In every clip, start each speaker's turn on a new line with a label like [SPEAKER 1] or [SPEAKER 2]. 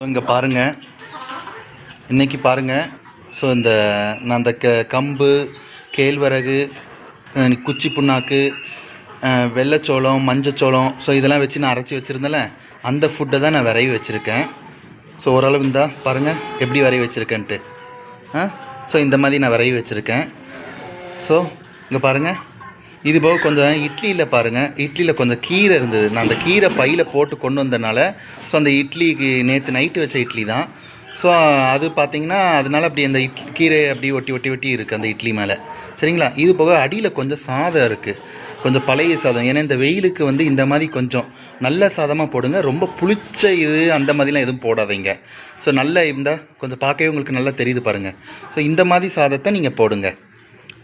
[SPEAKER 1] இங்கே பாருங்கள் இன்னைக்கு பாருங்கள் ஸோ இந்த நான் அந்த க கம்பு கேழ்வரகு குச்சி புண்ணாக்கு அஹ், வெள்ளைச்சோளம் மஞ்சச்சோளம் ஸோ இதெல்லாம் வச்சு நான் அரைச்சி வச்சுருந்தேன்ல அந்த ஃபுட்டை தான் நான் விரைவி வச்சுருக்கேன். ஸோ ஓரளவு இருந்தால் பாருங்கள் எப்படி விரைவி வச்சுருக்கேன்ட்டு. ஆ? ஸோ இந்த மாதிரி நான் விரைவி வச்சுருக்கேன். ஸோ இங்கே பாருங்கள் இது போக கொஞ்சம் இட்லியில் பாருங்கள் இட்லியில் கொஞ்சம் கீரை இருந்தது. நான் அந்த கீரை பையில் போட்டு கொண்டு வந்தனால ஸோ அந்த இட்லிக்கு நேற்று நைட்டு வச்ச இட்லி தான். ஸோ அது பார்த்தீங்கன்னா அதனால அப்படி அந்த இட்லி கீரை அப்படி ஒட்டி ஒட்டி ஒட்டி இருக்குது அந்த இட்லி மேலே. சரிங்களா? இது போக அடியில் கொஞ்சம் சாதம் இருக்குது கொஞ்சம் பழைய சாதம். ஏன்னா இந்த வெயிலுக்கு வந்து இந்த மாதிரி கொஞ்சம் நல்ல சாதமாக போடுங்க. ரொம்ப புளிச்ச இது அந்த மாதிரிலாம் எதுவும் போடாதீங்க. ஸோ நல்ல இந்த கொஞ்சம் பார்க்கவே உங்களுக்கு நல்லா தெரியுது பாருங்கள் ஸோ இந்த மாதிரி சாதத்தை நீங்கள் போடுங்க.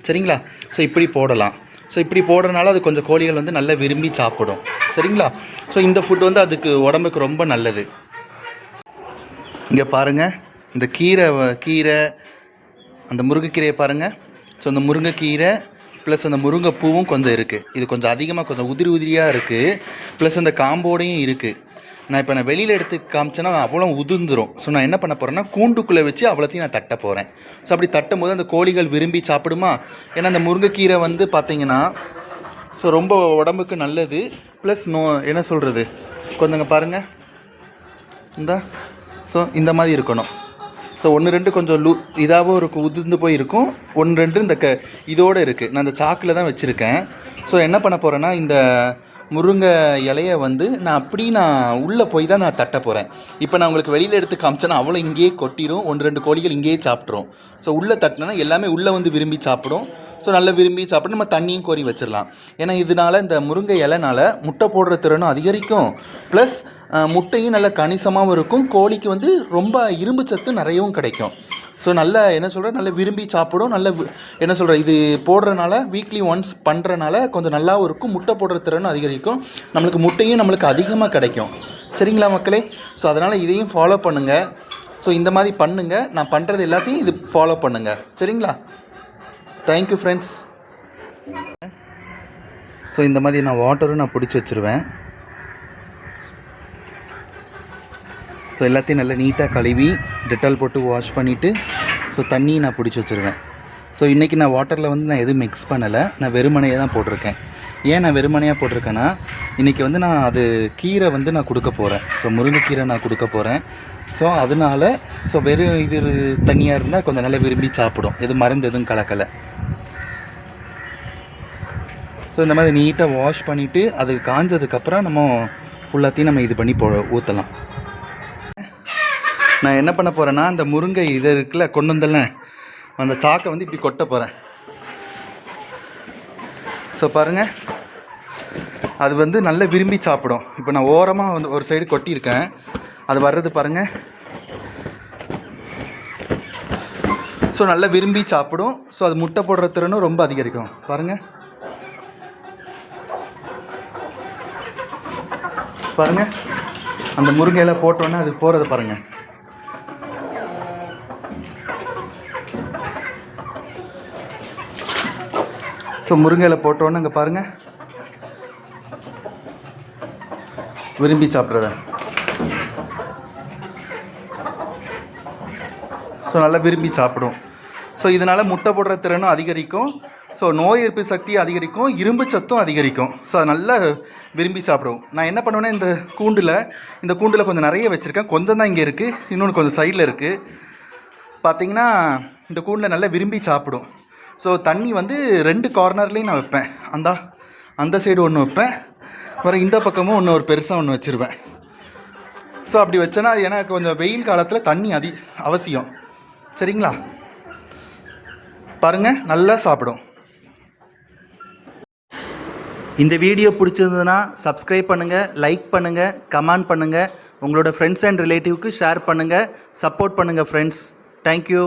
[SPEAKER 1] சரிங்களா? ஸோ இப்படி போடலாம். ஸோ இப்படி போடுறதுனால அது கொஞ்சம் கோழிகள் வந்து நல்லா விரும்பி சாப்பிடும். சரிங்களா? ஸோ இந்த ஃபுட் வந்து அதுக்கு உடம்புக்கு ரொம்ப நல்லது. இங்கே பாருங்கள் இந்த கீரை கீரை அந்த முருங்கைக்கீரையை பாருங்கள் ஸோ அந்த முருங்கைக்கீரை ப்ளஸ் அந்த முருங்கைப்பூவும் கொஞ்சம் இருக்குது இது கொஞ்சம் அதிகமாக கொஞ்சம் உதிரி உதிரியாக இருக்குது ப்ளஸ் அந்த காம்போடையும் இருக்குது நான் இப்போ நான் வெளியில் எடுத்து காமிச்சேன்னா அவ்வளோ உதிர்ந்துரும். ஸோ நான் என்ன பண்ண போகிறேன்னா கூண்டுக்குள்ளே வச்சு அவ்வளோத்தையும் நான் தட்ட போகிறேன் ஸோ அப்படி தட்டும் போது அந்த கோழிகள் விரும்பி சாப்பிடுமா? ஏன்னா அந்த முருங்கைக்கீரை வந்து பார்த்தீங்கன்னா ஸோ ரொம்ப உடம்புக்கு நல்லது. ப்ளஸ் நோ என்ன சொல்கிறது கொஞ்சங்க பாருங்கள் இந்தா. ஸோ இந்த மாதிரி இருக்கணும். ஸோ ஒன்று ரெண்டு கொஞ்சம் லூ இதாகவும் இருக்கும் உதிர்ந்து போய் இருக்கும். ஒன்று ரெண்டு இந்த க இதோடு இருக்குது நான் இந்த சாக்கில் தான் வச்சுருக்கேன். ஸோ என்ன பண்ண போகிறேன்னா இந்த முருங்கை இலையை வந்து நான் அப்படி நான் உள்ளே போய் தான் நான் தட்ட போகிறேன் இப்போ நான் உங்களுக்கு வெளியில் எடுத்து காமிச்சேன்னா அவ்வளோ இங்கேயே கொட்டிடும் ஒன்று ரெண்டு கோழிகள் இங்கேயே சாப்பிட்ரும் ஸோ உள்ளே தட்டினோன்னா எல்லாமே உள்ளே வந்து விரும்பி சாப்பிடும். ஸோ நல்லா விரும்பி சாப்பிட்டு நம்ம தண்ணியும் கோரி வச்சிடலாம். ஏன்னா இதனால இந்த முருங்கை இலைனால் முட்டை போடுற திறனும் அதிகரிக்கும். ப்ளஸ் முட்டையும் நல்லா கணிசமாகவும் இருக்கும். கோழிக்கு வந்து ரொம்ப இரும்பு சத்து நிறையவும் கிடைக்கும். ஸோ நல்ல என்ன சொல்கிற நல்ல விரும்பி சாப்பிடும் நல்ல என்ன சொல்கிற இது போடுறனால வீக்லி ஒன்ஸ் பண்ணுறனால கொஞ்சம் நல்லாவும் இருக்கும். முட்டை போடுற திறனும் அதிகரிக்கும். நம்மளுக்கு முட்டையும் நம்மளுக்கு அதிகமாக கிடைக்கும். சரிங்களா மக்களே? ஸோ அதனால் இதையும் ஃபாலோ பண்ணுங்கள் ஸோ இந்த மாதிரி பண்ணுங்கள் நான் பண்ணுறது எல்லாத்தையும் இது ஃபாலோ பண்ணுங்கள் சரிங்களா? தேங்க்யூ ஃப்ரெண்ட்ஸ் ஸோ இந்த மாதிரி நான் வாட்டரும் நான் பிடிச்சி வச்சுருவேன். ஸோ எல்லாத்தையும் நல்லா நீட்டாக கழுவி டெட்டால் போட்டு வாஷ் பண்ணிவிட்டு ஸோ தண்ணியை நான் பிடிச்சி வச்சுருவேன். ஸோ இன்றைக்கி நான் வாட்டரில் வந்து நான் எதுவும் மிக்ஸ் பண்ணலை. நான் வெறுமனையாக தான் போட்டிருக்கேன். ஏன் நான் வெறுமனையாக போட்டிருக்கேன்னா இன்றைக்கி வந்து நான் அது கீரை வந்து நான் கொடுக்க போகிறேன் ஸோ முருங்கைக்கீரை நான் கொடுக்க போகிறேன் ஸோ அதனால ஸோ வெறும் இது தண்ணியாக இருந்தால் கொஞ்சம் நல்லா விரும்பி சாப்பிடும். எது மருந்து எதுவும் கலக்கலை. ஸோ இந்த மாதிரி நீட்டாக வாஷ் பண்ணிவிட்டு அது காஞ்சதுக்கப்புறம் நம்ம ஃபுல்லாத்தையும் நம்ம இது பண்ணி போ ஊற்றலாம் நான் என்ன பண்ண போகிறேன்னா அந்த முருங்கை இது இருக்குல்ல கொண்டு வந்தல அந்த சாக்கை வந்து இப்படி கொட்ட போகிறேன் ஸோ பாருங்கள் அது வந்து நல்லா விரும்பி சாப்பிடும். இப்போ நான் ஓரமாக வந்து ஒரு சைடு கொட்டியிருக்கேன். அது வர்றது பாருங்கள் ஸோ நல்லா விரும்பி சாப்பிடும். ஸோ அது முட்டை போடுற திறனும் ரொம்ப அதிகரிக்கும். பாருங்கள் பாருங்கள் அந்த முருங்கையில போட்டோன்னே அது போகிறத பாருங்கள் ஸோ முருங்கையில் போட்டோன்னே அங்கே பாருங்கள் விரும்பி சாப்பிட்றத. ஸோ நல்லா விரும்பி சாப்பிடும். ஸோ இதனால் முட்டை போடுற திறனும் அதிகரிக்கும். ஸோ நோய் எதிர்ப்பு சக்தி அதிகரிக்கும். இரும்பு சத்தும் அதிகரிக்கும். ஸோ அது நல்லா விரும்பி சாப்பிடும். நான் என்ன பண்ணுவேன்னா இந்த கூண்டில் இந்த கூண்டில் கொஞ்சம் நிறைய வச்சுருக்கேன். கொஞ்சம் தான் இங்கே இருக்குது இன்னொன்று கொஞ்சம் சைடில் இருக்குது பார்த்திங்கன்னா இந்த கூண்டில் நல்லா விரும்பி சாப்பிடும். ஸோ தண்ணி வந்து ரெண்டு கார்னர்லேயும் நான் வைப்பேன். அந்த அந்த சைடு ஒன்று வைப்பேன். அப்புறம் இந்த பக்கமும் ஒன்று ஒரு பெருசாக ஒன்று வச்சுருவேன். ஸோ அப்படி வச்சேன்னா அது எனக்கு கொஞ்சம் வெயில் காலத்தில் தண்ணி அதி அவசியம். சரிங்களா? பாருங்கள் நல்லா சாப்பிடும். இந்த வீடியோ பிடிச்சிருந்ததுன்னா சப்ஸ்கிரைப் பண்ணுங்கள் லைக் பண்ணுங்கள் கமெண்ட் பண்ணுங்கள் உங்களோட ஃப்ரெண்ட்ஸ் அண்ட் ரிலேட்டிவ்க்கு ஷேர் பண்ணுங்கள் சப்போர்ட் பண்ணுங்கள் ஃப்ரெண்ட்ஸ் தேங்க்யூ